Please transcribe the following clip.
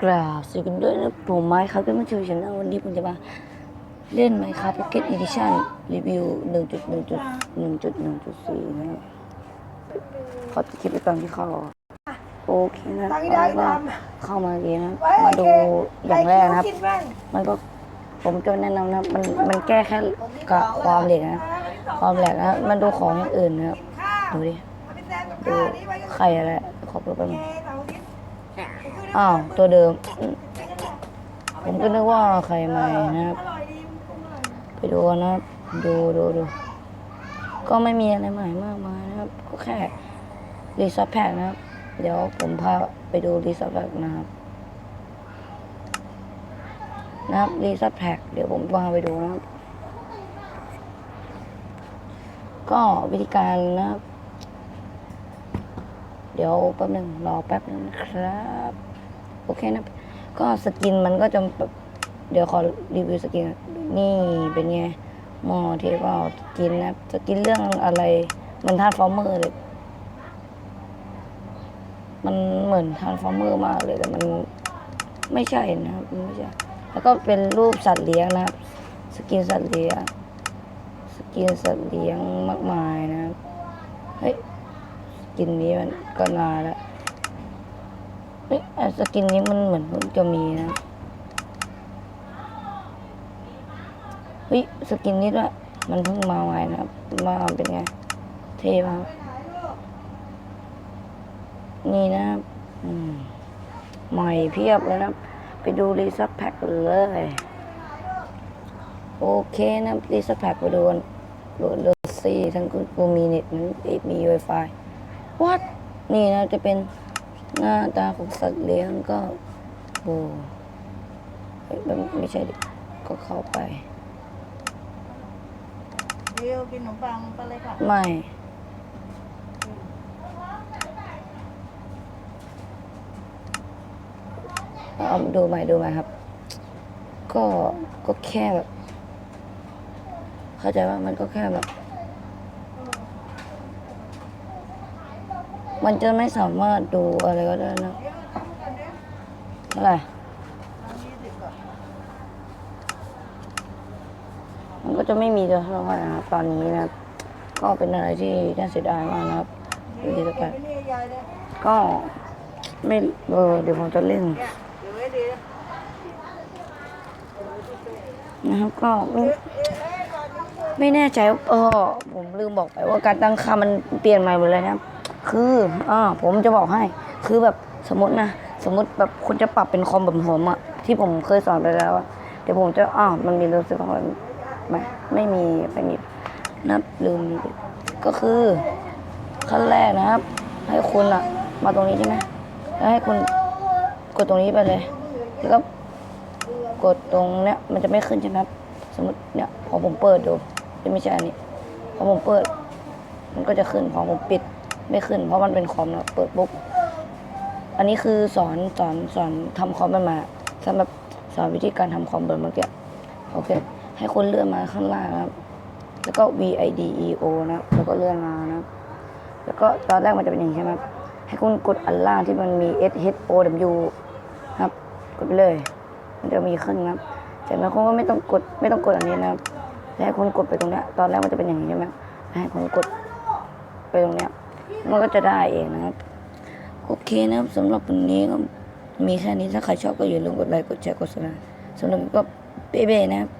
กราบสวัสดีกันด้วยนะผมไม้ครับเป็นมาชูชนะวันนี้ผมจะมาเล่นไมค์ครับพ็อกเก็ตอีดิชั่นรีวิว 1.1.1.1.4 นะครับขอคลิปไปก่อนที่เข้า โอเคนะตั้งให้ได้เข้ามาดีนะมาดูอย่างแรกนะครับ มันก็ผมจะแนะนำนะมันมันแก้แค่กับความเด็กนะความแหลกนะมันดูของอย่างอื่นนะครับดูดิดูไข่อะไรขอเปิดไปหน่อย อ้าว ตัวเดิม ผมก็นึกว่าไข่ใหม่นะครับ ไปดูนะครับ ดูดูดู ก็ไม่มีอะไรใหม่มากมายนะครับ ก็แค่รีซอสแพ็กนะครับ เดี๋ยวผมพาไปดูรีซอสแพ็กนะครับ นะครับรีซอสแพ็กเดี๋ยวผมพาไปดูนะครับ ก็วิธีการนะครับเดี๋ยวแป๊บหนึ่งรอแป๊บหนึ่งนะครับ อเคนะก็สกินมันก็จะแบบเดี๋ยวขอรีวิวสกินนี่เป็นไงมอเทปเอาสกินนะสกินเรื่องอะไรมันทาร์ฟอร์เมอร์เลย มันเหมือนทาร์ฟอร์เมอร์มากเลยแต่มันไม่ใช่นะครับไม่ใช่แล้วก็เป็นรูปสัตว์เลี้ยงนะครับ สกินสัตว์เลี้ยงสกินสัตว์เลี้ยงมากมายนะครับเฮ้ยสกินนี้มันก็นานแล้ว เฮ้ยไอ้สกินนี้มันเหมือนจะมีนะเฮ้ยสกินนี้ด้วยมันเพิ่งมาใหม่นะครับมาเป็นไง เท่มากนี่นะครับใหม่เพียบเลยนะไปดูรีซับแพ็กเลยโอเคนะรีซับแพ็กไปดูกันโหลดเลยซีทั้งกูมีเน็ตมันมีไวไฟวัดนี่นะจะเป็น หน้าตาของสัตว์เลี้ยงก็โอ้เฮ้ยมันไม่ใช่ดิก็เข้าไปเดี๋ยวกินขนมปังไปเลยค่ะไม่เอาดูใหม่ดูใหม่ครับ ก็ก็แค่แบบ เข้าใจว่ามันก็แค่แบบ มันจะไม่สามารถดูอะไรก็ได้นะเท่าไรมันก็จะไม่มีตัวเท่าไหร่นะครับตอนนี้นะครับ ก็เป็นอะไรที่น่าเสียดายมากนะครับดูดีแล้วกันไม่นี่ยายเลยก็ไม่เออเดี๋ยวผมจะเล่นนะครับก็ไม่ไม่แน่ใจเออผมลืมบอกไปว่าการตั้งค่ามันเปลี่ยนใหม่หมดเลยนะครับ คืออ่าผมจะบอกให้ คือแบบสมมตินะ สมมติแบบคุณจะปรับเป็นคอมแบบผมอะที่ผมเคยสอนไปแล้วอะเดี๋ยวผมจะอ่ามันมีรู้สึกว่าไม่ไม่มีไม่มีนะครับลืมก็คือขั้นแรกนะครับ ให้คุณอะมาตรงนี้ใช่ไหมแล้วให้คุณกดตรงนี้ไปเลย แล้วก็กดตรงเนี้ยมันจะไม่ขึ้นใช่ไหมครับสมมติเนี่ยพอผมเปิดดูไม่ใช่อันนี้พอผมเปิด มันก็จะขึ้นพอผมปิด ไม่ขึ้น เพราะมันเป็นคอมแล้วเปิดปุ๊บอันนี้คือสอนสอนสอนทำคอมมันมาสำหรับสอนวิธีการทำคอมเบอร์เมื่อกี้โอเค ให้คนเลื่อนมาข้างล่างนะครับ แล้วก็ V I D E O นะแล้วก็เลื่อนมานะแล้วก็ตอนแรกมันจะเป็นอย่างนี้ใช่ไหมให้คุณกดอันล่างที่มันมี S H O W ครับ กดไปเลย มันจะมีขึ้นนะครับจากนั้นคุณก็ไม่ต้องกดไม่ต้องกดอันนี้นะแล้วให้คุณกดไปตรงเนี้ยตอนแรกมันจะเป็นอย่างนี้ใช่ไหมให้คุณกดไปตรงเนี้ย มันก็จะได้เองนะครับ โอเคนะครับสำหรับวันนี้ก็มีแค่นี้ถ้าใครชอบก็อย่าลืมกดไลค์กดแชร์กดซับสไครต์สำหรับวันนี้ก็เบ๊ะๆนะครับ